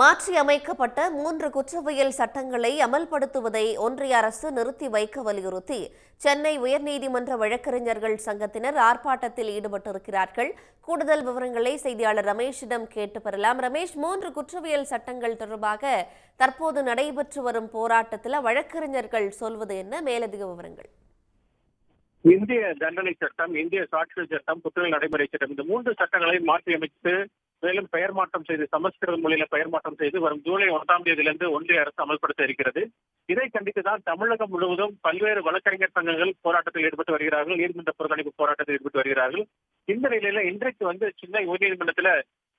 மாற்றி அமைக்கப்பட்ட மூன்று குற்றவியல் சட்டங்களை அமல்படுத்துவதை ஒன்றிய அரசு நிறுத்தி வைக்க வலியுறுத்தி சென்னை உயர்நீதிமன்ற வழக்கறிஞர்கள் சங்கத்தினர் ஆர்ப்பாட்டத்தில் ஈடுபட்டிருக்கிறார்கள். கூடுதல் விவரங்களை செய்தியாளர் ரமேஷிடம் கேட்டு பெறலாம். ரமேஷ் மூன்று குற்றவியல் சட்டங்கள் தொடர்பாக தற்போது நடைபெற்று வரும் போராட்டத்தில் வழக்கறிஞர்கள் சொல்வது என்ன? மேலதிக விவரங்கள். இந்திய தண்டனை சட்டம் இந்திய சாட்சியல் சட்டம் குற்றவியல் நடைமுறை சட்டம் இந்த மூன்று சட்டங்களை மாற்றியமைத்து மேலும் பெயர் மாற்றம் செய்து சமஸ்கிருத மொழியில பெயர் மாற்றம் செய்து வரும் ஜூலை ஒன்றாம் தேதியிலிருந்து ஒன்றிய அரசு அமல்படுத்த இருக்கிறது. இதை கண்டித்துதான் தமிழகம் முழுவதும் பல்வேறு வழக்கறிஞர் சங்கங்கள் போராட்டத்தில் ஈடுபட்டு வருகிறார்கள். நீதிமன்ற புறக்கணிப்பு போராட்டத்தில் ஈடுபட்டு வருகிறார்கள். இந்த நிலையில இன்றைக்கு வந்து சென்னை உயர்நீதிமன்றத்துல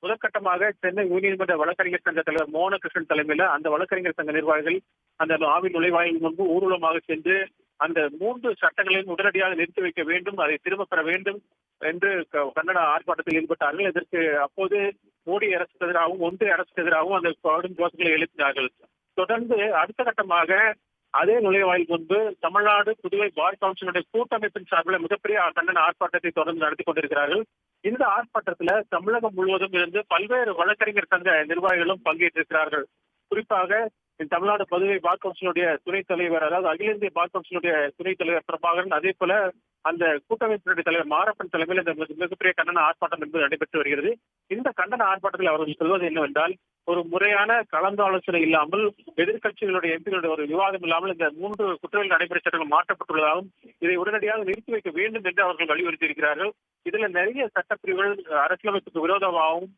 முதற்கட்டமாக சென்னை உயர்நீதிமன்ற வழக்கறிஞர் சங்க தலைவர் மோகனகிருஷ்ணன் தலைமையில அந்த வழக்கறிஞர் சங்க நிர்வாகிகள் அந்த ஆவின் நுழைவாயில் முன்பு ஊர்வலமாக சென்று அந்த மூன்று சட்டங்களையும் உடனடியாக நிறுத்தி வைக்க வேண்டும். அதை திரும்ப பெற வேண்டும். என்று க- ஆர்ப்பாட்டத்தில் ஈடுபட்டார்கள் இதற்கு அப்போது மோடி அரசுக்கு எதிராகவும் ஒன்றிய அரசுக்கு எதிராகவும் அந்த கடும் கோஷங்களை எழுப்பினார்கள். தொடர்ந்து அடுத்த கட்டமாக அதே நுழைவாயில் முன்பு தமிழ்நாடு புதுவை பார் கவுன்சிலுடைய கூட்டமைப்பின் சார்பில் மிகப்பெரிய கண்டன ஆர்ப்பாட்டத்தை தொடர்ந்து நடத்தி கொண்டிருக்கிறார்கள். இந்த ஆர்ப்பாட்டத்துல தமிழகம் முழுவதும் இருந்து பல்வேறு வழக்கறிஞர் சங்க நிர்வாகிகளும் பங்கேற்றிருக்கிறார்கள். குறிப்பாக தமிழ்நாடு புதுவை பார் கவுன்சிலுடைய துணைத் தலைவர் அதாவது அகில இந்திய பார் கவுன்சிலுடைய துணைத் தலைவர் பிரபாகரன் அதே போல அந்த கூட்டமைப்பினுடைய தலைவர் மாரப்பன் தலைமையில் இந்த மிகப்பெரிய கண்டன ஆர்ப்பாட்டம் என்பது நடைபெற்று வருகிறது. இந்த கண்டன ஆர்ப்பாட்டத்தில் அவர்கள் சொல்வது என்னவென்றால் ஒரு முறையான கலந்தாலோசனை இல்லாமல் எதிர்க்கட்சிகளுடைய எம்பிகளுடைய ஒரு விவாதம் இல்லாமல் இந்த மூன்று குற்றவியல் நடைமுறை சட்டங்கள் மாற்றப்பட்டுள்ளதாகவும் இதை உடனடியாக நிறுத்தி வைக்க வேண்டும் என்று அவர்கள் வலியுறுத்தி இருக்கிறார்கள் இதுல நிறைய சட்டப்பிரிவுகள் அரசியலமைப்புக்கு விரோதமாகவும்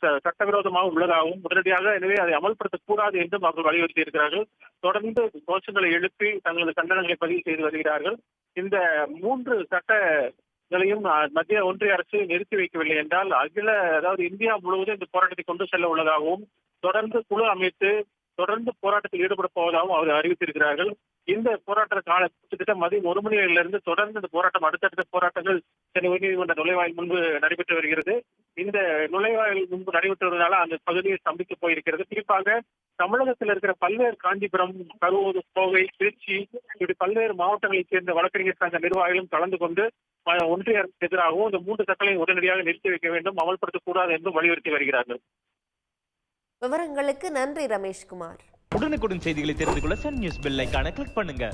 ச- சட்டவிரோதமாக உள்ளதாகவும் உடனடியாக எனவே அதை அமல்படுத்தக்கூடாது என்றும் அவர்கள் வலியுறுத்தி இருக்கிறார்கள் தொடர்ந்து கோஷங்களை எழுப்பி தங்களது கண்டனங்களை பதிவு செய்து வருகிறார்கள். இந்த மூன்று சட்டங்களையும் மத்திய ஒன்றிய அரசு நிறுத்தி வைக்கவில்லை என்றால் அகில அதாவது இந்தியா முழுவதும் இந்த போராட்டத்தை கொண்டு செல்ல உள்ளதாகவும் தொடர்ந்து குழு அமைத்து தொடர்ந்து போராட்டத்தில் ஈடுபட போவதாகவும் அவர் அறிவித்திருக்கிறார்கள். இந்த போராட்ட கால கிட்டத்தட்ட மதியம் ஒரு மணியிலிருந்து தொடர்ந்து இந்த போராட்டம் அடுத்தடுத்த போராட்டங்கள் சென்னை உயர்நீதிமன்ற நுழைவாயில் முன்பு நடைபெற்று வருகிறது. இந்த நுழைவாயில் முன்பு நடைபெற்று வருவதால அந்த பகுதியை சந்திக்க போயிருக்கிறது. குறிப்பாக தமிழகத்தில் இருக்கிற பல்வேறு காஞ்சிபுரம் கரூர் கோவை திருச்சி இப்படி பல்வேறு மாவட்டங்களைச் சேர்ந்த வழக்கறிஞர் சங்க நிர்வாகிகளும் கலந்து கொண்டு ஒன்றிய அரசுக்கு எதிராகவும் இந்த மூன்று சட்டங்களையும் உடனடியாக நிறுத்தி வைக்க வேண்டும் அமல்படுத்தக்கூடாது என்றும் வலியுறுத்தி வருகிறார்கள். விவரங்களுக்கு நன்றி ரமேஷ்குமார். உடனுக்குடன் செய்திகளை தெரிந்து கொள்ள சன் நியூஸ் பெல் கிளிக் பண்ணுங்க.